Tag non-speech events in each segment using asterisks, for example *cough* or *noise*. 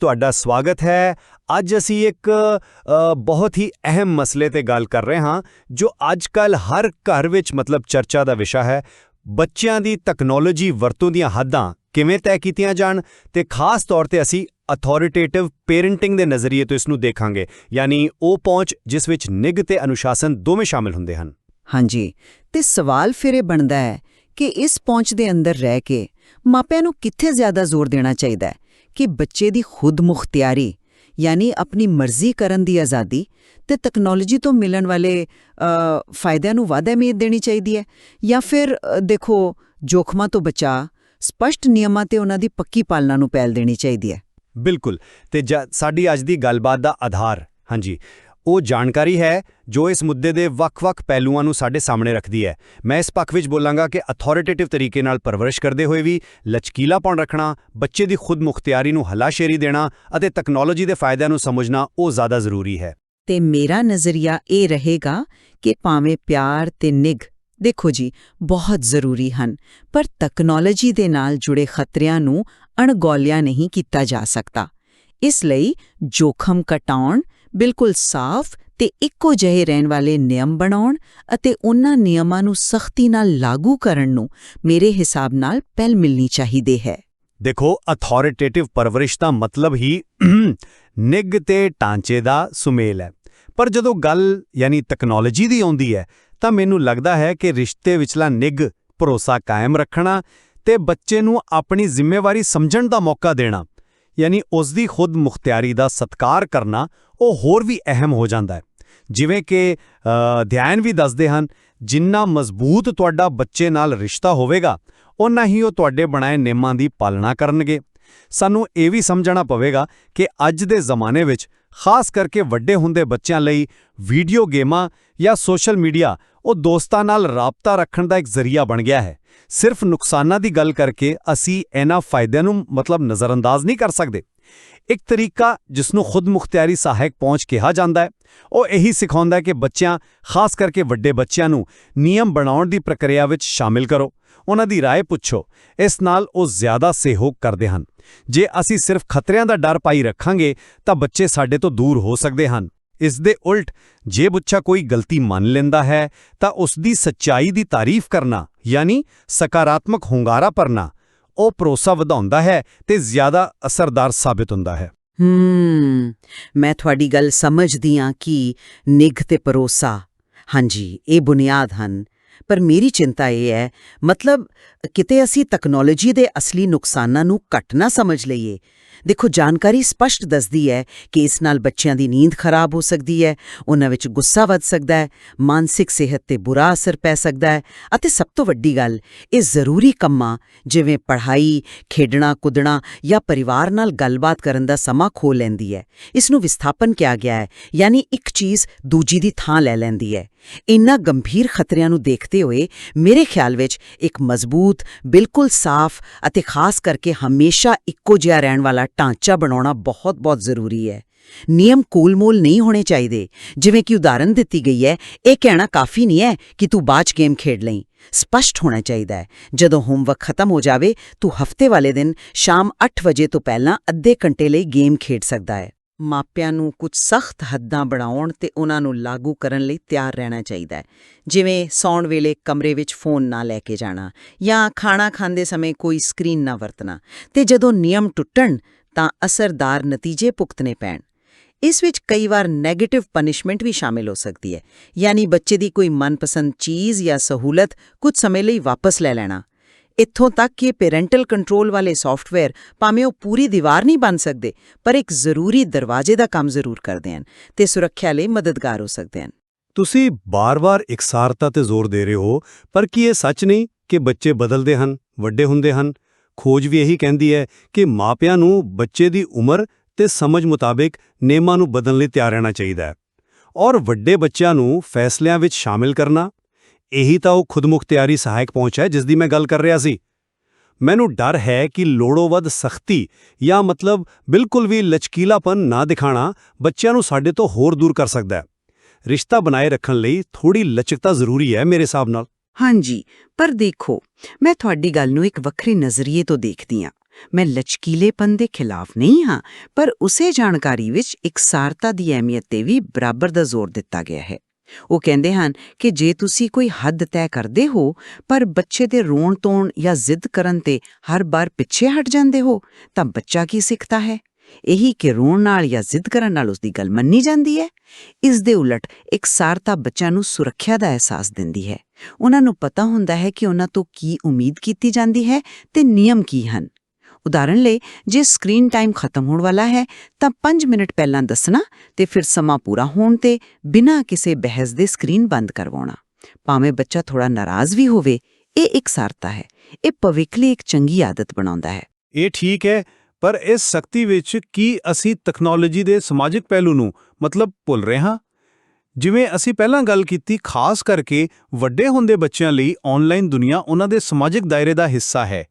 ਤੁਹਾਡਾ ਸਵਾਗਤ ਹੈ। ਅੱਜ ਅਸੀਂ ਇੱਕ ਬਹੁਤ ਹੀ ਅਹਿਮ ਮਸਲੇ ਤੇ ਗੱਲ ਕਰ ਰਹੇ ਹਾਂ, ਜੋ ਅੱਜਕੱਲ ਹਰ ਘਰ ਵਿੱਚ ਮਤਲਬ ਚਰਚਾ ਦਾ ਵਿਸ਼ਾ ਹੈ। ਬੱਚਿਆਂ ਦੀ ਟੈਕਨੋਲੋਜੀ ਵਰਤੋਂ ਦੀਆਂ ਹੱਦਾਂ ਕਿਵੇਂ ਤੈਅ ਕੀਤੀਆਂ ਜਾਣ ਤੇ ਖਾਸ ਤੌਰ ਤੇ ਅਸੀਂ ਅਥਾਰਟੇਟਿਵ ਪੇਰੈਂਟਿੰਗ ਦੇ ਨਜ਼ਰੀਏ ਤੋਂ ਇਸ ਨੂੰ ਦੇਖਾਂਗੇ। ਯਾਨੀ ਉਹ ਪਹੁੰਚ ਜਿਸ ਵਿੱਚ ਨਿੱਘ ਤੇ ਅਨੁਸ਼ਾਸਨ ਦੋਵੇਂ ਸ਼ਾਮਿਲ ਹੁੰਦੇ ਹਨ। ਹਾਂਜੀ। ਤੇ ਸਵਾਲ ਫਿਰ ਇਹ ਬਣਦਾ ਹੈ ਕਿ ਇਸ ਪਹੁੰਚ ਦੇ ਅੰਦਰ ਰਹਿ ਕੇ ਮਾਪਿਆਂ ਨੂੰ ਕਿੱਥੇ ਜ਼ਿਆਦਾ ਜ਼ੋਰ ਦੇਣਾ ਚਾਹੀਦਾ ਹੈ? ਕਿ ਬੱਚੇ ਦੀ ਖੁਦ ਮੁਖਤਿਆਰੀ ਯਾਨੀ ਆਪਣੀ ਮਰਜ਼ੀ ਕਰਨ ਦੀ ਆਜ਼ਾਦੀ ਤੇ ਟੈਕਨੋਲੋਜੀ ਤੋਂ ਮਿਲਣ ਵਾਲੇ ਫਾਇਦਿਆਂ ਨੂੰ ਵਾਧਾ ਉਮੀਦ ਦੇਣੀ ਚਾਹੀਦੀ ਹੈ। ਜਾਂ ਫਿਰ ਦੇਖੋ, ਜੋਖਮਾਂ ਤੋਂ ਬਚਾ ਸਪਸ਼ਟ ਨਿਯਮਾਂ ਤੇ ਉਹਨਾਂ ਦੀ ਪੱਕੀ ਪਾਲਣਾ ਨੂੰ ਪਹਿਲ ਦੇਣੀ ਚਾਹੀਦੀ ਹੈ। ਬਿਲਕੁਲ। ਤੇ ਜ- ਸਾਡੀ ਅੱਜ ਦੀ ਗੱਲਬਾਤ ਦਾ ਆਧਾਰ, ਹਾਂਜੀ। ਉਹ ਜਾਣਕਾਰੀ ਹੈ ਜੋ ਇਸ ਮੁੱਦੇ ਦੇ ਵੱਖ-ਵੱਖ ਪਹਿਲੂਆਂ ਨੂੰ ਸਾਡੇ ਸਾਹਮਣੇ ਰੱਖਦੀ ਹੈ। ਮੈਂ ਇਸ ਪੱਖ ਵਿੱਚ ਬੋਲਾਂਗਾ ਕਿ ਅਥਾਰਟੇਟਿਵ ਤਰੀਕੇ ਨਾਲ ਪਰਵਰਿਸ਼ ਕਰਦੇ ਹੋਏ ਵੀ ਲਚਕੀਲਾਪਣ ਰੱਖਣਾ, ਬੱਚੇ ਦੀ ਖੁਦ ਮੁਖਤਿਆਰੀ ਨੂੰ ਹੱਲਾਸ਼ੇਰੀ ਦੇਣਾ ਅਤੇ ਟੈਕਨੋਲੋਜੀ ਦੇ ਫਾਇਦਿਆਂ ਨੂੰ ਸਮਝਣਾ ਉਹ ਜ਼ਿਆਦਾ ਜ਼ਰੂਰੀ ਹੈ। ਤੇ ਮੇਰਾ ਨਜ਼ਰੀਆ ਇਹ ਰਹੇਗਾ ਕਿ ਭਾਵੇਂ ਪਿਆਰ ਤੇ ਨਿਗ ਦੇਖੋ ਜੀ, ਬਹੁਤ ਜ਼ਰੂਰੀ ਹਨ, ਪਰ ਟੈਕਨੋਲੋਜੀ ਦੇ ਨਾਲ ਜੁੜੇ ਖਤਰਿਆਂ ਨੂੰ ਅਣਗੌਲਿਆ ਨਹੀਂ ਕੀਤਾ ਜਾ ਸਕਦਾ। ਇਸ ਲਈ ਜੋਖਮ ਘਟਾਉਣ ਬਿਲਕੁਲ ਸਾਫ਼ ਤੇ ਇੱਕੋ ਜਿਹੇ ਰਹਿਣ ਵਾਲੇ ਨਿਯਮ ਬਣਾਉਣ ਅਤੇ ਉਹਨਾਂ ਨਿਯਮਾਂ ਨੂੰ ਸਖਤੀ ਨਾਲ ਲਾਗੂ ਕਰਨ ਨੂੰ ਮੇਰੇ ਹਿਸਾਬ ਨਾਲ ਪਹਿਲ ਮਿਲਣੀ ਚਾਹੀਦੀ ਹੈ। ਦੇਖੋ ਅਥਾਰਟੇਟਿਵ ਪਰਵਰਿਸ਼ ਦਾ ਮਤਲਬ ਹੀ *clears throat* ਨਿੱਘ ਤੇ ਢਾਂਚੇ ਦਾ ਸੁਮੇਲ ਹੈ। ਪਰ ਜਦੋਂ ਗੱਲ ਯਾਨੀ ਟੈਕਨੋਲੋਜੀ ਦੀ ਆਉਂਦੀ ਹੈ, ਤਾਂ ਮੈਨੂੰ ਲੱਗਦਾ ਹੈ ਕਿ ਰਿਸ਼ਤੇ ਵਿਚਲਾ ਨਿੱਘ ਭਰੋਸਾ ਕਾਇਮ ਰੱਖਣਾ ਤੇ ਬੱਚੇ ਨੂੰ ਆਪਣੀ ਜ਼ਿੰਮੇਵਾਰੀ ਸਮਝਣ ਦਾ ਮੌਕਾ ਦੇਣਾ, ਯਾਨੀ ਉਸ ਦੀ ਖੁਦ ਮੁਖਤਿਆਰੀ ਦਾ ਸਤਕਾਰ ਕਰਨਾ ਉਹ ਹੋਰ ਵੀ ਅਹਿਮ ਹੋ ਜਾਂਦਾ ਹੈ। ਜਿਵੇਂ ਕਿ ਅ, ਅਧਿਐਨ ਵੀ ਦੱਸਦੇ ਹਨ ਜਿੰਨਾ ਮਜ਼ਬੂਤ ਤੁਹਾਡਾ ਬੱਚੇ ਨਾਲ ਰਿਸ਼ਤਾ ਹੋਵੇਗਾ ਉਨਾ ਹੀ ਉਹ ਤੁਹਾਡੇ ਬਣਾਏ ਨਿਯਮਾਂ ਦੀ ਪਾਲਣਾ ਕਰਨਗੇ। ਸਾਨੂੰ ਇਹ ਵੀ ਸਮਝਣਾ ਪਵੇਗਾ ਕਿ ਅੱਜ ਦੇ ਜ਼ਮਾਨੇ ਵਿੱਚ ਖਾਸ ਕਰਕੇ ਵੱਡੇ ਹੁੰਦੇ ਬੱਚਿਆਂ ਲਈ ਵੀਡੀਓ ਗੇਮਾਂ ਜਾਂ ਸੋਸ਼ਲ ਮੀਡੀਆ ਉਹ ਦੋਸਤਾਂ ਨਾਲ ਰਾਬਤਾ ਰੱਖਣ ਦਾ ਇੱਕ ਜ਼ਰੀਆ ਬਣ ਗਿਆ ਹੈ ਸਿਰਫ ਨੁਕਸਾਨਾਂ ਦੀ ਗੱਲ ਕਰਕੇ ਅਸੀਂ ਇਹਨਾਂ ਫਾਇਦਿਆਂ ਨੂੰ ਮਤਲਬ ਨਜ਼ਰਅੰਦਾਜ਼ ਨਹੀਂ ਕਰ ਸਕਦੇ ਇੱਕ ਤਰੀਕਾ ਜਿਸ ਨੂੰ ਖੁਦ ਮੁਖਤਿਆਰੀ ਸਹਾਇਕ ਪਹੁੰਚ ਕਿਹਾ ਜਾਂਦਾ ਹੈ ਉਹ ਇਹੀ ਸਿਖਾਉਂਦਾ ਹੈ ਕਿ ਬੱਚਿਆਂ ਖਾਸ ਕਰਕੇ ਵੱਡੇ ਬੱਚਿਆਂ ਨੂੰ ਨਿਯਮ ਬਣਾਉਣ ਦੀ ਪ੍ਰਕਿਰਿਆ ਵਿੱਚ ਸ਼ਾਮਿਲ ਕਰੋ ਉਹਨਾਂ ਦੀ رائے ਪੁੱਛੋ ਇਸ ਨਾਲ ਉਹ ਜ਼ਿਆਦਾ ਸਹਿਯੋਗ ਕਰਦੇ ਹਨ ਜੇ ਅਸੀਂ ਸਿਰਫ ਖਤਰਿਆਂ ਦਾ ਡਰ ਪਾਈ ਰੱਖਾਂਗੇ ਤਾਂ ਬੱਚੇ ਸਾਡੇ ਤੋਂ ਦੂਰ ਹੋ ਸਕਦੇ ਹਨ ਇਸ ਦੇ ਉਲਟ, ਜੇ ਬੱਚਾ ਕੋਈ ਗਲਤੀ ਮੰਨ ਲੈਂਦਾ ਹੈ, ਤਾਂ ਉਸ ਦੀ ਸੱਚਾਈ ਦੀ ਤਾਰੀਫ ਕਰਨਾ, ਯਾਨੀ ਸਕਾਰਾਤਮਕ ਹੁੰਗਾਰਾ ਭਰਨਾ, ਉਹ ਭਰੋਸਾ ਵਧਾਉਂਦਾ ਹੈ ਤੇ ਜ਼ਿਆਦਾ ਅਸਰਦਾਰ ਸਾਬਿਤ ਹੁੰਦਾ ਹੈ। ਹੂੰ, ਮੈਂ ਤੁਹਾਡੀ ਗੱਲ ਸਮਝਦੀ ਹਾਂ ਕਿ ਨਿੱਘ ਤੇ ਭਰੋਸਾ, ਹਾਂਜੀ, ਇਹ ਬੁਨਿਆਦ ਹਨ। ਪਰ ਮੇਰੀ ਚਿੰਤਾ ਇਹ ਹੈ, ਮਤਲਬ ਕਿਤੇ ਅਸੀਂ ਟੈਕਨੋਲੋਜੀ ਦੇ ਅਸਲੀ ਨੁਕਸਾਨਾਂ ਨੂੰ ਘੱਟ ਨਾ ਸਮਝ ਲਈਏ ਦੇਖੋ, ਜਾਣਕਾਰੀ ਸਪਸ਼ਟ ਦੱਸਦੀ ਹੈ ਕਿ ਇਸ ਨਾਲ ਬੱਚਿਆਂ ਦੀ ਨੀਂਦ ਖਰਾਬ ਹੋ ਸਕਦੀ ਹੈ, ਉਹਨਾਂ ਵਿੱਚ ਗੁੱਸਾ ਵੱਧ ਸਕਦਾ ਹੈ, ਮਾਨਸਿਕ ਸਿਹਤ ਤੇ ਬੁਰਾ ਅਸਰ ਪੈ ਸਕਦਾ ਹੈ ਅਤੇ ਸਭ ਤੋਂ ਵੱਡੀ ਗੱਲ, ਇਹ ਜ਼ਰੂਰੀ ਕੰਮਾਂ ਜਿਵੇਂ ਪੜ੍ਹਾਈ, ਖੇਡਣਾ, ਕੁੱਦਣਾ ਜਾਂ ਪਰਿਵਾਰ ਨਾਲ ਗੱਲਬਾਤ ਕਰਨ ਦਾ ਸਮਾਂ ਖੋ ਲੈਂਦੀ ਹੈ। ਇਸ ਨੂੰ ਵਿਸਥਾਪਨ ਕਿਹਾ ਗਿਆ ਹੈ, ਯਾਨੀ ਇੱਕ ਚੀਜ਼ ਦੂਜੀ ਦੀ ਥਾਂ ਲੈ ਲੈਂਦੀ ਹੈ। ਇਨ੍ਹਾਂ ਗੰਭੀਰ ਖਤਰਿਆਂ ਨੂੰ ਦੇਖਦੇ ਹੋਏ ਮੇਰੇ ਖਿਆਲ ਵਿੱਚ ਇੱਕ ਮਜ਼ਬੂਤ, ਬਿਲਕੁਲ ਸਾਫ਼ ਅਤੇ ਖਾਸ ਕਰਕੇ ਹਮੇਸ਼ਾ ਇੱਕੋ ਜਿਹਾ ਰਹਿਣ ਵਾਲਾ ਢਾਂਚਾ ਬਣਾਉਣਾ ਬਹੁਤ-ਬਹੁਤ ਜ਼ਰੂਰੀ ਹੈ। ਨਿਯਮ ਕੂਲ-ਮੂਲ ਨਹੀਂ ਹੋਣੇ ਚਾਹੀਦੇ। ਜਿਵੇਂ ਕਿ ਉਦਾਹਰਨ ਦਿੱਤੀ ਗਈ ਹੈ, ਇਹ ਕਹਿਣਾ ਕਾਫੀ ਨਹੀਂ ਹੈ ਕਿ ਤੂੰ ਬਾਅਦ 'ਚ ਗੇਮ ਖੇਡ ਲਈ। ਸਪਸ਼ਟ ਹੋਣਾ ਚਾਹੀਦਾ ਹੈ। ਜਦੋਂ ਹੋਮਵਰਕ ਖਤਮ ਹੋ ਜਾਵੇ, ਤੂੰ ਹਫ਼ਤੇ ਵਾਲੇ ਦਿਨ ਸ਼ਾਮ 8 ਵਜੇ ਤੋਂ ਪਹਿਲਾਂ ਅੱਧੇ ਘੰਟੇ ਲਈ ਗੇਮ ਖੇਡ ਸਕਦਾ ਹੈ। ਮਾਪਿਆਂ ਨੂੰ ਕੁਝ ਸਖਤ ਹੱਦਾਂ ਬਣਾਉਣ ਤੇ ਉਹਨਾਂ ਨੂੰ ਲਾਗੂ ਕਰਨ ਲਈ ਤਿਆਰ ਰਹਿਣਾ ਚਾਹੀਦਾ ਹੈ। ਜਿਵੇਂ ਸੌਣ ਵੇਲੇ ਕਮਰੇ ਵਿੱਚ ਫੋਨ ਨਾ ਲੈ ਕੇ ਜਾਣਾ ਜਾਂ ਖਾਣਾ ਖਾਂਦੇ ਸਮੇਂ ਕੋਈ ਸਕਰੀਨ ਨਾ ਵਰਤਣਾ। ਤੇ ਜਦੋਂ ਨਿਯਮ ਟੁੱਟਣ ਤਾਂ ਅਸਰਦਾਰ ਨਤੀਜੇ ਭੁਗਤਨੇ ਪੈਣ। ਇਸ ਵਿੱਚ ਕਈ ਵਾਰ 네ਗੇਟਿਵ ਪਨਿਸ਼ਮੈਂਟ ਵੀ ਸ਼ਾਮਿਲ ਹੋ ਸਕਦੀ ਹੈ। ਯਾਨੀ ਬੱਚੇ ਦੀ ਕੋਈ ਮਨਪਸੰਦ ਚੀਜ਼ ਜਾਂ ਸਹੂਲਤ ਕੁਝ ਸਮੇਂ ਲਈ ਵਾਪਸ ਲੈ ਲੈਣਾ। ਇੱਥੋਂ ਤੱਕ ਕਿ ਪੈਰੈਂਟਲ ਕੰਟਰੋਲ ਵਾਲੇ ਸੌਫਟਵੇਅਰ ਭਾਵੇਂ ਉਹ ਪੂਰੀ ਦੀਵਾਰ ਨਹੀਂ ਬਣ ਸਕਦੇ, ਪਰ ਇੱਕ ਜ਼ਰੂਰੀ ਦਰਵਾਜ਼ੇ ਦਾ ਕੰਮ ਜ਼ਰੂਰ ਕਰਦੇ ਹਨ ਤੇ ਸੁਰੱਖਿਆ ਲਈ ਮਦਦਗਾਰ ਹੋ ਸਕਦੇ ਹਨ। ਤੁਸੀਂ ਬਾਰ-ਬਾਰ ਇਕਸਾਰਤਾ ਤੇ ਜ਼ੋਰ ਦੇ ਰਹੇ ਹੋ, ਪਰ ਕੀ ਇਹ ਸੱਚ ਨਹੀਂ ਕਿ ਬੱਚੇ ਬਦਲਦੇ ਹਨ, ਵੱਡੇ ਹੁੰਦੇ ਹਨ? ਖੋਜ ਵੀ ਇਹੀ ਕਹਿੰਦੀ ਹੈ ਕਿ ਮਾਪਿਆਂ ਨੂੰ ਬੱਚੇ ਦੀ ਉਮਰ ਤੇ ਸਮਝ ਮੁਤਾਬਿਕ ਨਿਯਮਾਂ ਨੂੰ ਬਦਲਣ ਲਈ ਤਿਆਰ ਰਹਿਣਾ ਚਾਹੀਦਾ ਹੈ। ਔਰ ਵੱਡੇ ਬੱਚਿਆਂ ਨੂੰ ਫੈਸਲਿਆਂ ਵਿੱਚ ਸ਼ਾਮਿਲ ਕਰਨਾ, ਇਹੀ ਤਾਂ ਉਹ ਖੁਦਮੁਖਤਿਆਰੀ ਸਹਾਇਕ ਪਹੁੰਚ ਹੈ ਜਿਸ ਦੀ ਮੈਂ ਗੱਲ ਕਰ ਰਿਹਾ ਸੀ। ਮੈਨੂੰ ਡਰ ਹੈ ਕਿ ਲੋੜੋਂ ਵੱਧ ਸਖਤੀ ਜਾਂ ਮਤਲਬ ਬਿਲਕੁਲ ਵੀ ਲਚਕੀਲਾਪਨ ਨਾ ਦਿਖਾਣਾ ਬੱਚਿਆਂ ਨੂੰ ਸਾਡੇ ਤੋਂ ਹੋਰ ਦੂਰ ਕਰ ਸਕਦਾ ਹੈ। ਰਿਸ਼ਤਾ ਬਣਾਏ ਰੱਖਣ ਲਈ ਥੋੜੀ ਲਚਕਤਾ ਜ਼ਰੂਰੀ ਹੈ ਮੇਰੇ ਹਿਸਾਬ ਨਾਲ। ਹਾਂਜੀ, ਪਰ ਦੇਖੋ, ਮੈਂ ਤੁਹਾਡੀ ਗੱਲ ਨੂੰ ਇੱਕ ਵੱਖਰੇ ਨਜ਼ਰੀਏ ਤੋਂ ਦੇਖਦੀ ਹਾਂ। ਮੈਂ ਲਚਕੀਲੇਪਨ ਦੇ ਖਿਲਾਫ ਨਹੀਂ ਹਾਂ, ਪਰ ਉਸੇ ਜਾਣਕਾਰੀ ਵਿੱਚ ਇਕਸਾਰਤਾ ਦੀ ਅਹਿਮੀਅਤ ਤੇ ਵੀ ਬਰਾਬਰ ਦਾ ਜ਼ੋਰ ਦਿੱਤਾ ਗਿਆ ਹੈ। ਉਹ ਕਹਿੰਦੇ ਹਨ ਕਿ ਜੇ ਤੁਸੀਂ ਕੋਈ ਹੱਦ ਤੈਅ ਕਰਦੇ ਹੋ, ਪਰ ਬੱਚੇ ਦੇ ਰੋਣ ਤੋਣ ਜਾਂ ਜ਼ਿੱਦ ਕਰਨ ਤੇ ਹਰ ਵਾਰ ਪਿੱਛੇ ਹਟ ਜਾਂਦੇ ਹੋ, ਤਾਂ ਬੱਚਾ ਕੀ ਸਿੱਖਦਾ ਹੈ? ਇਹੀ ਕਿ ਰੋਣ ਨਾਲ ਜਾਂ ਜ਼ਿੱਦ ਕਰਨ ਨਾਲ ਉਸ ਦੀ ਗੱਲ ਮੰਨੀ ਜਾਂਦੀ ਹੈ। ਇਸ ਦੇ ਉਲਟ ਇਕਸਾਰਤਾ ਬੱਚਿਆਂ ਨੂੰ ਸੁਰੱਖਿਆ ਦਾ ਅਹਿਸਾਸ ਦਿੰਦੀ ਹੈ। ਉਹਨਾਂ ਨੂੰ ਪਤਾ ਹੁੰਦਾ ਹੈ ਕਿ ਉਹਨਾਂ ਤੋਂ ਕੀ ਉਮੀਦ ਕੀਤੀ ਜਾਂਦੀ ਹੈ ਤੇ ਨਿਯਮ ਕੀ ਹਨ। ਉਦਾਹਰਣ ਲਈ, ਜੇ ਸਕਰੀਨ ਟਾਈਮ ਖਤਮ ਹੋਣ ਵਾਲਾ ਹੈ, ਤਾਂ 5 ਮਿੰਟ ਪਹਿਲਾਂ ਦੱਸਣਾ ਤੇ ਫਿਰ ਸਮਾਂ ਪੂਰਾ ਹੋਣ ਤੇ ਬਿਨਾਂ ਕਿਸੇ ਬਹਿਸ ਦੇ ਸਕਰੀਨ ਬੰਦ ਕਰਵਾਉਣਾ। ਭਾਵੇਂ ਬੱਚਾ ਥੋੜਾ ਨਾਰਾਜ਼ ਵੀ ਹੋਵੇ, ਇਹ ਇੱਕ ਇਕਸਾਰਤਾ ਹੈ। ਇਹ ਭਵਿੱਖ ਲਈ ਇੱਕ ਚੰਗੀ ਆਦਤ ਬਣਾਉਂਦਾ ਹੈ। ਇਹ ਠੀਕ ਹੈ ਪਰ ਇਸ ਸ਼ਕਤੀ ਵਿੱਚ ਕੀ ਅਸੀਂ ਤਕਨਾਲੋਜੀ ਦੇ ਸਮਾਜਿਕ ਪਹਿਲੂ ਨੂੰ ਮਤਲਬ ਭੁੱਲ ਰਹੇ ਹਾਂ? ਜਿਵੇਂ ਅਸੀਂ ਪਹਿਲਾਂ ਗੱਲ ਕੀਤੀ, ਖਾਸ ਕਰਕੇ ਵੱਡੇ ਹੁੰਦੇ ਬੱਚਿਆਂ ਲਈ ਆਨਲਾਈਨ ਦੁਨੀਆ ਉਹਨਾਂ ਦੇ ਸਮਾਜਿਕ ਦਾਇਰੇ ਦਾ ਹਿੱਸਾ ਹੈ।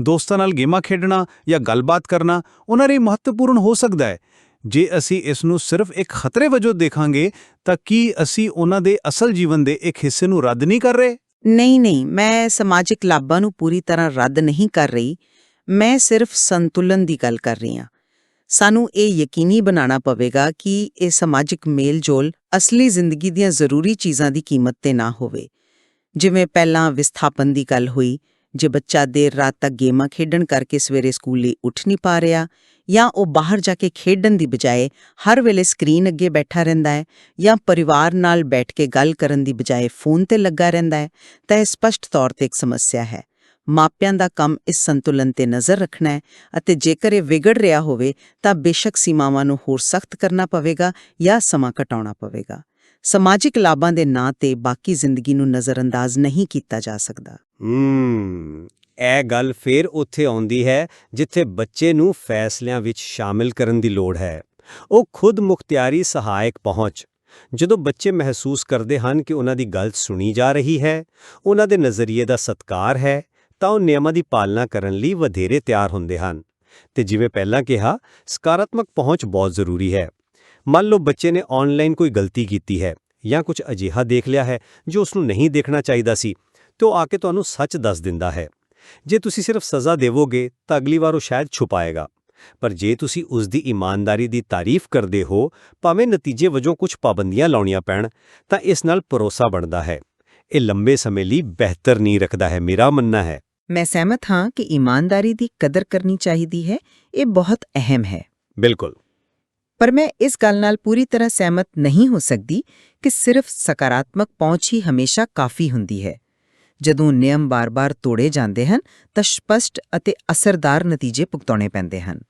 ਦੋਸਤਾਂ ਨਾਲ ਗੇਮਾਂ ਖੇਡਣਾ ਜਾਂ ਗੱਲਬਾਤ ਕਰਨਾ ਉਹਨਾਂ ਲਈ ਮਹੱਤਵਪੂਰਨ ਹੋ ਸਕਦਾ ਹੈ। ਜੇ ਅਸੀਂ ਇਸ ਨੂੰ ਸਿਰਫ ਇੱਕ ਖਤਰੇ ਵਜੋਂ ਦੇਖਾਂਗੇ, ਤਾਂ ਕੀ ਅਸੀਂ ਉਹਨਾਂ ਦੇ ਅਸਲ ਜੀਵਨ ਦੇ ਇੱਕ ਹਿੱਸੇ ਨੂੰ ਰੱਦ ਨਹੀਂ ਕਰ ਰਹੇ? ਨਹੀਂ ਨਹੀਂ, ਮੈਂ ਸਮਾਜਿਕ ਲਾਭਾਂ ਨੂੰ ਪੂਰੀ ਤਰ੍ਹਾਂ ਰੱਦ ਨਹੀਂ ਕਰ ਰਹੀ। ਮੈਂ ਸਿਰਫ ਸੰਤੁਲਨ ਦੀ ਗੱਲ ਕਰ ਰਹੀ ਹਾਂ। ਸਾਨੂੰ ਇਹ ਯਕੀਨੀ ਬਣਾਉਣਾ ਪਵੇਗਾ ਕਿ ਇਹ ਸਮਾਜਿਕ ਮੇਲ-ਜੋਲ ਅਸਲੀ ਜ਼ਿੰਦਗੀ ਦੀਆਂ ਜ਼ਰੂਰੀ ਚੀਜ਼ਾਂ ਦੀ ਕੀਮਤ ਤੇ ਨਾ ਹੋਵੇ। ਜਿਵੇਂ ਪਹਿਲਾਂ ਵਿਸਥਾਪਨ ਦੀ ਗੱਲ ਹੋਈ, ਜੇ ਬੱਚਾ ਦੇਰ ਰਾਤ ਤੱਕ ਗੇਮਾਂ ਖੇਡਣ ਕਰਕੇ ਸਵੇਰੇ ਸਕੂਲ ਲਈ ਉੱਠ ਨਹੀਂ ਪਾ ਰਿਹਾ ਜਾਂ ਉਹ ਬਾਹਰ ਜਾ ਕੇ ਖੇਡਣ ਦੀ ਬਜਾਏ ਹਰ ਵੇਲੇ ਸਕਰੀਨ ਅੱਗੇ ਬੈਠਾ ਰਹਿੰਦਾ ਹੈ ਜਾਂ ਪਰਿਵਾਰ ਨਾਲ ਬੈਠ ਕੇ ਗੱਲ ਕਰਨ ਦੀ ਬਜਾਏ ਫੋਨ ਤੇ ਲੱਗਾ ਰਹਿੰਦਾ ਹੈ, ਤਾਂ ਇਹ ਸਪਸ਼ਟ ਤੌਰ ਤੇ ਇੱਕ ਸਮੱਸਿਆ ਹੈ। ਮਾਪਿਆਂ ਦਾ ਕੰਮ ਇਸ ਸੰਤੁਲਨ ਤੇ ਨਜ਼ਰ ਰੱਖਣਾ ਹੈ ਅਤੇ ਜੇਕਰ ਇਹ ਵਿਗੜ ਰਿਹਾ ਹੋਵੇ, ਤਾਂ ਬੇਸ਼ੱਕ ਸੀਮਾਵਾਂ ਨੂੰ ਹੋਰ ਸਖਤ ਕਰਨਾ ਪਵੇਗਾ ਜਾਂ ਸਮਾਂ ਘਟਾਉਣਾ ਪਵੇਗਾ। ਸਮਾਜਿਕ ਲਾਭਾਂ ਦੇ ਨਾਂ ਤੇ ਬਾਕੀ ਜ਼ਿੰਦਗੀ ਨੂੰ ਨਜ਼ਰਅੰਦਾਜ਼ ਨਹੀਂ ਕੀਤਾ ਜਾ ਸਕਦਾ। ਹੂੰ, ਇਹ ਗੱਲ ਫੇਰ ਉੱਥੇ ਆਉਂਦੀ ਹੈ ਜਿੱਥੇ ਬੱਚੇ ਨੂੰ ਫੈਸਲਿਆਂ ਵਿੱਚ ਸ਼ਾਮਿਲ ਕਰਨ ਦੀ ਲੋੜ ਹੈ। ਉਹ ਖੁਦ ਮੁਖਤਿਆਰੀ ਸਹਾਇਕ ਪਹੁੰਚ। ਜਦੋਂ ਬੱਚੇ ਮਹਿਸੂਸ ਕਰਦੇ ਹਨ ਕਿ ਉਹਨਾਂ ਦੀ ਗੱਲ ਸੁਣੀ ਜਾ ਰਹੀ ਹੈ, ਉਹਨਾਂ ਦੇ ਨਜ਼ਰੀਏ ਦਾ ਸਤਕਾਰ ਹੈ ਤਾਂ ਉਹ ਨਿਯਮਾਂ ਦੀ ਪਾਲਣਾ ਕਰਨ ਲਈ ਵਧੇਰੇ ਤਿਆਰ ਹੁੰਦੇ ਹਨ। ਤੇ ਜਿਵੇਂ ਪਹਿਲਾਂ ਕਿਹਾ, ਸਕਾਰਾਤਮਕ ਪਹੁੰਚ ਬਹੁਤ ਜ਼ਰੂਰੀ ਹੈ। ਮੰਨ ਲਓ ਬੱਚੇ ਨੇ ਆਨਲਾਈਨ ਕੋਈ ਗਲਤੀ ਕੀਤੀ ਹੈ ਜਾਂ ਕੁਝ ਅਜਿਹਾ ਦੇਖ ਲਿਆ ਹੈ ਜੋ ਉਸ ਨੂੰ ਨਹੀਂ ਦੇਖਣਾ ਚਾਹੀਦਾ ਸੀ, ਤੇ ਉਹ ਆ ਕੇ ਤੁਹਾਨੂੰ ਸੱਚ ਦੱਸ ਦਿੰਦਾ ਹੈ। ਜੇ ਤੁਸੀਂ ਸਿਰਫ ਸਜ਼ਾ ਦੇਵੋਗੇ, ਤਾਂ ਅਗਲੀ ਵਾਰ ਉਹ ਸ਼ਾਇਦ ਛੁਪਾਏਗਾ ਪਰ ਜੇ ਤੁਸੀਂ ਉਸ ਦੀ ਇਮਾਨਦਾਰੀ ਦੀ ਤਾਰੀਫ ਕਰਦੇ ਹੋ, ਭਾਵੇਂ ਨਤੀਜੇ ਵਜੋਂ ਕੁਝ ਪਾਬੰਦੀਆਂ ਲਾਉਣੀਆਂ ਪੈਣ, ਤਾਂ ਇਸ ਨਾਲ ਭਰੋਸਾ ਬਣਦਾ ਹੈ। ਇਹ ਲੰਬੇ ਸਮੇਂ ਲਈ ਬਿਹਤਰ ਨਹੀਂ ਰੱਖਦਾ ਹੈ, ਮੇਰਾ ਮੰਨਣਾ ਹੈ। ਮੈਂ ਸਹਿਮਤ ਹਾਂ ਕਿ ਇਮਾਨਦਾਰੀ ਦੀ ਕਦਰ ਕਰਨੀ ਚਾਹੀਦੀ ਹੈ ਇਹ ਬਹੁਤ ਅਹਿਮ ਹੈ। ਬਿਲਕੁਲ। ਪਰ ਮੈਂ ਇਸ ਗੱਲ ਨਾਲ ਪੂਰੀ ਤਰ੍ਹਾਂ ਸਹਿਮਤ ਨਹੀਂ ਹੋ ਸਕਦੀ ਕਿ ਸਿਰਫ ਸਕਾਰਾਤਮਕ ਪਹੁੰਚ ਹੀ ਹਮੇਸ਼ਾ ਕਾਫੀ ਹੁੰਦੀ ਹੈ। ਜਦੋਂ ਨਿਯਮ ਬਾਰ-ਬਾਰ ਤੋੜੇ ਜਾਂਦੇ ਹਨ ਤਾਂ ਸਪਸ਼ਟ ਅਤੇ ਅਸਰਦਾਰ ਨਤੀਜੇ ਭੁਗਤਾਉਣੇ ਪੈਂਦੇ ਹਨ।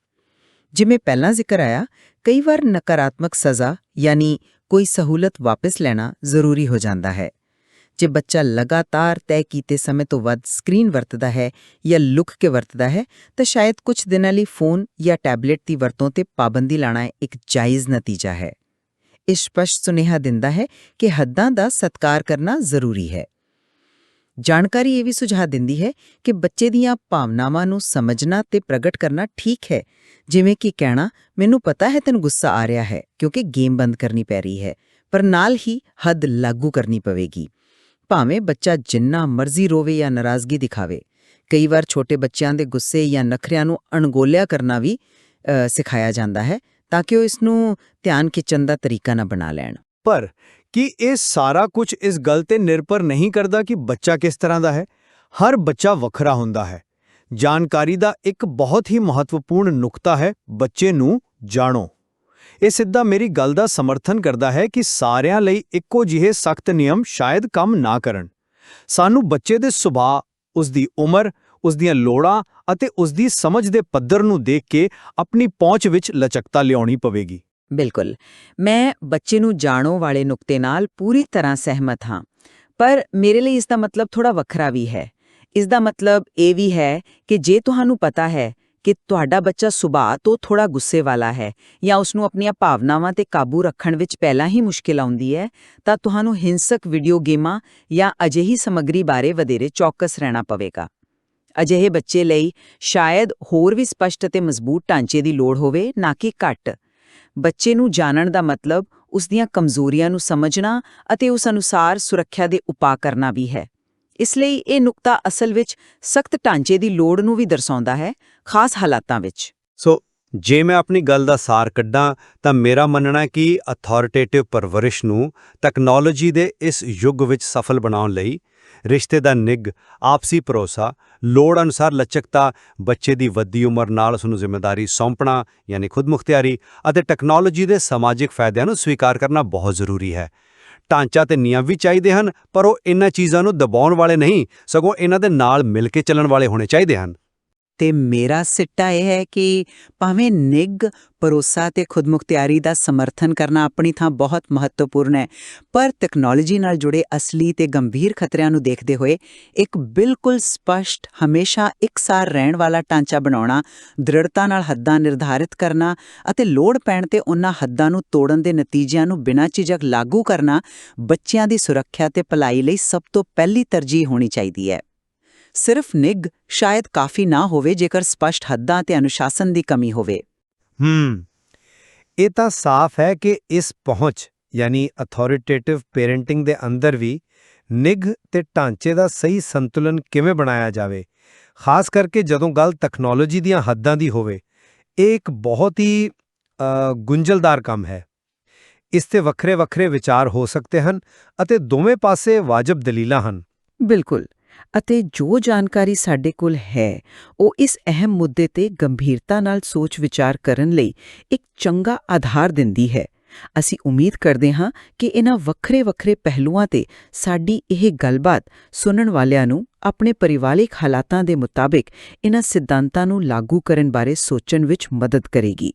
ਜਿਵੇਂ ਪਹਿਲਾਂ ਜ਼ਿਕਰ ਆਇਆ ਕਈ ਵਾਰ ਨਕਾਰਾਤਮਕ ਸਜ਼ਾ ਯਾਨੀ ਕੋਈ ਸਹੂਲਤ ਵਾਪਸ ਲੈਣਾ ਜ਼ਰੂਰੀ ਹੋ ਜਾਂਦਾ ਹੈ। ਜੇ ਬੱਚਾ ਲਗਾਤਾਰ ਤੈਅ ਕੀਤੇ ਸਮੇਂ ਤੋਂ ਵੱਧ ਸਕਰੀਨ ਵਰਤਦਾ ਹੈ ਜਾਂ ਲੁਕ ਕੇ ਵਰਤਦਾ ਹੈ, ਤਾਂ ਸ਼ਾਇਦ ਕੁਝ ਦਿਨਾਂ ਲਈ ਫੋਨ ਜਾਂ ਟੈਬਲੇਟ ਦੀ ਵਰਤੋਂ ਤੇ ਪਾਬੰਦੀ ਲਾਣਾ ਇੱਕ ਜਾਇਜ਼ ਨਤੀਜਾ ਹੈ। ਇਹ ਸਪਸ਼ਟ ਸੁਨੇਹਾ ਦਿੰਦਾ ਹੈ ਕਿ ਹੱਦਾਂ ਦਾ ਸਤਕਾਰ ਕਰਨਾ ਜ਼ਰੂਰੀ ਹੈ। ਜਾਣਕਾਰੀ ਇਹ ਵੀ ਸੁਝਾਅ ਦਿੰਦੀ ਹੈ ਕਿ ਬੱਚੇ ਦੀਆਂ ਭਾਵਨਾਵਾਂ ਨੂੰ ਸਮਝਣਾ ਤੇ ਪ੍ਰਗਟ ਕਰਨਾ ਠੀਕ ਹੈ। ਜਿਵੇਂ ਕਿ ਕਹਿਣਾ, ਮੈਨੂੰ ਪਤਾ ਹੈ ਤੈਨੂੰ ਗੁੱਸਾ ਆ ਰਿਹਾ ਹੈ ਕਿਉਂਕਿ ਗੇਮ ਬੰਦ ਕਰਨੀ ਪੈ ਰਹੀ ਹੈ, ਪਰ ਨਾਲ ਹੀ ਹੱਦ ਲਾਗੂ ਕਰਨੀ ਪਵੇਗੀ। ਭਾਵੇਂ ਬੱਚਾ ਜਿੰਨਾ ਮਰਜ਼ੀ ਰੋਵੇ ਜਾਂ ਨਾਰਾਜ਼ਗੀ ਦਿਖਾਵੇ, ਕਈ ਵਾਰ ਛੋਟੇ ਬੱਚਿਆਂ ਦੇ ਗੁੱਸੇ ਜਾਂ ਨਖਰਿਆਂ ਨੂੰ ਅਣਗੋਲਿਆ ਕਰਨਾ ਵੀ ਸਿਖਾਇਆ ਜਾਂਦਾ ਹੈ ਤਾਂ ਕਿ ਉਹ ਇਸ ਨੂੰ ਧਿਆਨ ਖਿੱਚਣ ਦਾ ਤਰੀਕਾ ਨਾ ਬਣਾ ਲੈਣ। ਪਰ ਕੀ ਇਹ ਸਾਰਾ ਕੁਝ ਇਸ ਗੱਲ ਤੇ ਨਿਰਭਰ ਨਹੀਂ ਕਰਦਾ ਕਿ ਬੱਚਾ ਕਿਸ ਤਰ੍ਹਾਂ ਦਾ ਹੈ? ਹਰ ਬੱਚਾ ਵੱਖਰਾ ਹੁੰਦਾ ਹੈ। ਜਾਣਕਾਰੀ ਦਾ ਇੱਕ ਬਹੁਤ ਹੀ ਮਹੱਤਵਪੂਰਨ ਨੁਕਤਾ ਹੈ ਬੱਚੇ ਨੂੰ ਜਾਣੋ। ਇਹ ਸਿੱਧਾ ਮੇਰੀ ਗੱਲ ਦਾ ਸਮਰਥਨ ਕਰਦਾ ਹੈ ਕਿ ਸਾਰਿਆਂ ਲਈ ਇੱਕੋ ਜਿਹੇ ਸਖਤ ਨਿਯਮ ਸ਼ਾਇਦ ਕੰਮ ਨਾ ਕਰਨ। ਸਾਨੂੰ ਬੱਚੇ ਦੇ ਸੁਭਾਅ ਉਸ ਦੀ ਉਮਰ ਉਸ ਦੀਆਂ ਲੋੜਾਂ ਅਤੇ ਉਸ ਦੀ ਸਮਝ ਦੇ ਪੱਧਰ ਨੂੰ ਦੇਖ ਕੇ ਆਪਣੀ ਪਹੁੰਚ ਵਿੱਚ ਲਚਕਤਾ ਲਿਆਉਣੀ ਪਵੇਗੀ। ਬਿਲਕੁਲ। ਮੈਂ ਬੱਚੇ ਨੂੰ ਜਾਣੋ ਵਾਲੇ ਨੁਕਤੇ ਨਾਲ ਪੂਰੀ ਤਰ੍ਹਾਂ ਸਹਿਮਤ ਹਾਂ। ਪਰ ਮੇਰੇ ਲਈ ਇਸ ਦਾ ਮਤਲਬ ਥੋੜਾ ਵੱਖਰਾ ਵੀ ਹੈ। ਇਸ ਦਾ ਮਤਲਬ ਇਹ ਵੀ ਹੈ ਕਿ ਜੇ ਤੁਹਾਨੂੰ ਪਤਾ ਹੈ ਕਿ ਤੁਹਾਡਾ ਬੱਚਾ ਸੁਭਾਅ ਤੋਂ ਥੋੜਾ ਗੁੱਸੇ ਵਾਲਾ ਹੈ ਜਾਂ ਉਸ ਨੂੰ ਆਪਣੀਆਂ ਭਾਵਨਾਵਾਂ ਤੇ ਕਾਬੂ ਰੱਖਣ ਵਿੱਚ ਪਹਿਲਾਂ ਹੀ ਮੁਸ਼ਕਿਲ ਆਉਂਦੀ ਹੈ, ਤਾਂ ਤੁਹਾਨੂੰ ਹਿੰਸਕ ਵੀਡੀਓ ਗੇਮਾਂ ਜਾਂ ਅਜਿਹੀ ਸਮੱਗਰੀ ਬਾਰੇ ਵਧੇਰੇ ਚੌਕਸ ਰਹਿਣਾ ਪਵੇਗਾ। ਅਜਿਹੇ ਬੱਚੇ ਲਈ ਸ਼ਾਇਦ ਹੋਰ ਵੀ ਸਪਸ਼ਟ ਅਤੇ ਮਜ਼ਬੂਤ ਢਾਂਚੇ ਦੀ ਲੋੜ ਹੋਵੇ, ਨਾ ਕਿ ਘੱਟ। ਬੱਚੇ ਨੂੰ ਜਾਣਨ ਦਾ ਮਤਲਬ ਉਸ ਦੀਆਂ ਕਮਜ਼ੋਰੀਆਂ ਨੂੰ ਸਮਝਣਾ ਅਤੇ ਉਸ ਅਨੁਸਾਰ ਸੁਰੱਖਿਆ ਦੇ ਉਪਾਅ ਕਰਨਾ ਵੀ ਹੈ। ਇਸ ਲਈ ਇਹ ਨੁਕਤਾ ਅਸਲ ਵਿੱਚ ਸਖਤ ਢਾਂਚੇ ਦੀ ਲੋੜ ਨੂੰ ਵੀ ਦਰਸਾਉਂਦਾ ਹੈ, ਖਾਸ ਹਾਲਾਤਾਂ ਵਿੱਚ। ਸੋ, ਜੇ ਮੈਂ ਆਪਣੀ ਗੱਲ ਦਾ ਸਾਰ ਕੱਢਾਂ, ਤਾਂ ਮੇਰਾ ਮੰਨਣਾ ਹੈ ਕਿ ਅਥਾਰਟੇਟਿਵ ਪਰਵਰਿਸ਼ ਨੂੰ ਟੈਕਨੋਲੋਜੀ ਦੇ ਇਸ ਯੁੱਗ ਵਿੱਚ ਸਫਲ ਬਣਾਉਣ ਲਈ ਰਿਸ਼ਤੇ ਦਾ ਨਿੱਘ, ਆਪਸੀ ਭਰੋਸਾ, ਲੋੜ ਅਨੁਸਾਰ ਲਚਕਤਾ, ਬੱਚੇ ਦੀ ਵੱਡੀ ਉਮਰ ਨਾਲ ਉਸ ਨੂੰ ਜ਼ਿੰਮੇਵਾਰੀ ਸੌਂਪਣਾ, ਯਾਨੀ ਖੁਦਮੁਖਤਿਆਰੀ ਅਤੇ ਟੈਕਨੋਲੋਜੀ ਦੇ ਸਮਾਜਿਕ ਫਾਇਦਿਆਂ ਨੂੰ ਸਵੀਕਾਰ ਕਰਨਾ ਬਹੁਤ ਜ਼ਰੂਰੀ ਹੈ। ਢਾਂਚਾ ਤੇ ਨਿਯਮ ਵੀ ਚਾਹੀਦੇ ਹਨ, ਪਰ ਉਹ ਇਹਨਾਂ ਚੀਜ਼ਾਂ ਨੂੰ ਦਬਾਉਣ ਵਾਲੇ ਨਹੀਂ, ਸਗੋਂ ਇਹਨਾਂ ਦੇ ਨਾਲ ਮਿਲ ਕੇ ਚੱਲਣ ਵਾਲੇ ਹੋਣੇ ਚਾਹੀਦੇ ਹਨ। ਤੇ ਮੇਰਾ ਸਿੱਟਾ ਇਹ ਹੈ ਕਿ ਭਾਵੇਂ ਨਿੱਘ, ਭਰੋਸਾ ਤੇ ਖੁਦਮੁਖਤਿਆਰੀ ਦਾ ਸਮਰਥਨ ਕਰਨਾ ਆਪਣੀ ਥਾਂ ਬਹੁਤ ਮਹੱਤਵਪੂਰਨ ਹੈ, ਪਰ ਟੈਕਨੋਲੋਜੀ ਨਾਲ ਜੁੜੇ ਅਸਲੀ ਤੇ ਗੰਭੀਰ ਖਤਰਿਆਂ ਨੂੰ ਦੇਖਦੇ ਹੋਏ ਇੱਕ ਬਿਲਕੁਲ ਸਪਸ਼ਟ, ਹਮੇਸ਼ਾ ਇੱਕਸਾਰ ਰਹਿਣ ਵਾਲਾ ਢਾਂਚਾ ਬਣਾਉਣਾ, ਦ੍ਰਿੜਤਾ ਨਾਲ ਹੱਦਾਂ ਨਿਰਧਾਰਿਤ ਕਰਨਾ ਅਤੇ ਲੋੜ ਪੈਣ ਤੇ ਉਹਨਾਂ ਹੱਦਾਂ ਨੂੰ ਤੋੜਨ ਦੇ ਨਤੀਜਿਆਂ ਨੂੰ ਬਿਨਾਂ ਝਿਜਕ ਲਾਗੂ ਕਰਨਾ ਬੱਚਿਆਂ ਦੀ ਸੁਰੱਖਿਆ ਤੇ ਭਲਾਈ ਲਈ ਸਭ ਤੋਂ ਪਹਿਲੀ ਤਰਜੀਹ ਹੋਣੀ ਚਾਹੀਦੀ ਹੈ। ਸਿਰਫ ਨਿੱਘ ਸ਼ਾਇਦ ਕਾਫੀ ਨਾ ਹੋਵੇ ਜੇਕਰ ਸਪਸ਼ਟ ਹੱਦਾਂ ਤੇ ਅਨੁਸ਼ਾਸਨ ਦੀ ਕਮੀ ਹੋਵੇ। ਹੂੰ ਇਹ ਤਾਂ ਸਾਫ਼ ਹੈ ਕਿ ਇਸ ਪਹੁੰਚ ਯਾਨੀ ਅਥਾਰਟੇਟਿਵ ਪੇਰੈਂਟਿੰਗ ਦੇ ਅੰਦਰ ਵੀ ਨਿੱਘ ਤੇ ਢਾਂਚੇ ਦਾ ਸਹੀ ਸੰਤੁਲਨ ਕਿਵੇਂ ਬਣਾਇਆ ਜਾਵੇ? ਖਾਸ ਕਰਕੇ ਜਦੋਂ ਗੱਲ ਟੈਕਨੋਲੋਜੀ ਦੀਆਂ ਹੱਦਾਂ ਦੀ ਹੋਵੇ ਇਹ ਇੱਕ ਬਹੁਤ ਹੀ ਗੁੰਝਲਦਾਰ ਕੰਮ ਹੈ। ਇਸ ਤੇ ਵੱਖਰੇ ਵੱਖਰੇ ਵਿਚਾਰ ਹੋ ਸਕਦੇ ਹਨ ਅਤੇ ਦੋਵੇਂ ਪਾਸੇ ਵਾਜਬ ਦਲੀਲਾਂ ਹਨ। ਬਿਲਕੁਲ। ਅਤੇ ਜੋ ਜਾਣਕਾਰੀ ਸਾਡੇ ਕੋਲ ਹੈ, ਉਹ ਇਸ ਅਹਿਮ ਮੁੱਦੇ ਤੇ ਗੰਭੀਰਤਾ ਨਾਲ ਸੋਚ ਵਿਚਾਰ ਕਰਨ ਲਈ ਇੱਕ ਚੰਗਾ ਆਧਾਰ ਦਿੰਦੀ ਹੈ। ਅਸੀਂ ਉਮੀਦ ਕਰਦੇ ਹਾਂ ਕਿ ਇਹਨਾਂ ਵੱਖਰੇ-ਵੱਖਰੇ ਪਹਿਲੂਆਂ ਤੇ ਸਾਡੀ ਇਹ ਗੱਲਬਾਤ ਸੁਣਨ ਵਾਲਿਆਂ ਨੂੰ ਆਪਣੇ ਪਰਿਵਾਰਿਕ ਹਾਲਾਤਾਂ ਦੇ ਮੁਤਾਬਿਕ ਇਹਨਾਂ ਸਿਧਾਂਤਾਂ ਨੂੰ ਲਾਗੂ ਕਰਨ ਬਾਰੇ ਸੋਚਣ ਵਿੱਚ ਮਦਦ ਕਰੇਗੀ।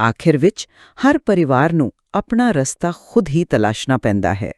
ਆਖਿਰ ਵਿੱਚ ਹਰ ਪਰਿਵਾਰ ਨੂੰ ਆਪਣਾ ਰਸਤਾ ਖੁਦ ਹੀ ਤਲਾਸ਼ਣਾ ਪੈਂਦਾ ਹੈ।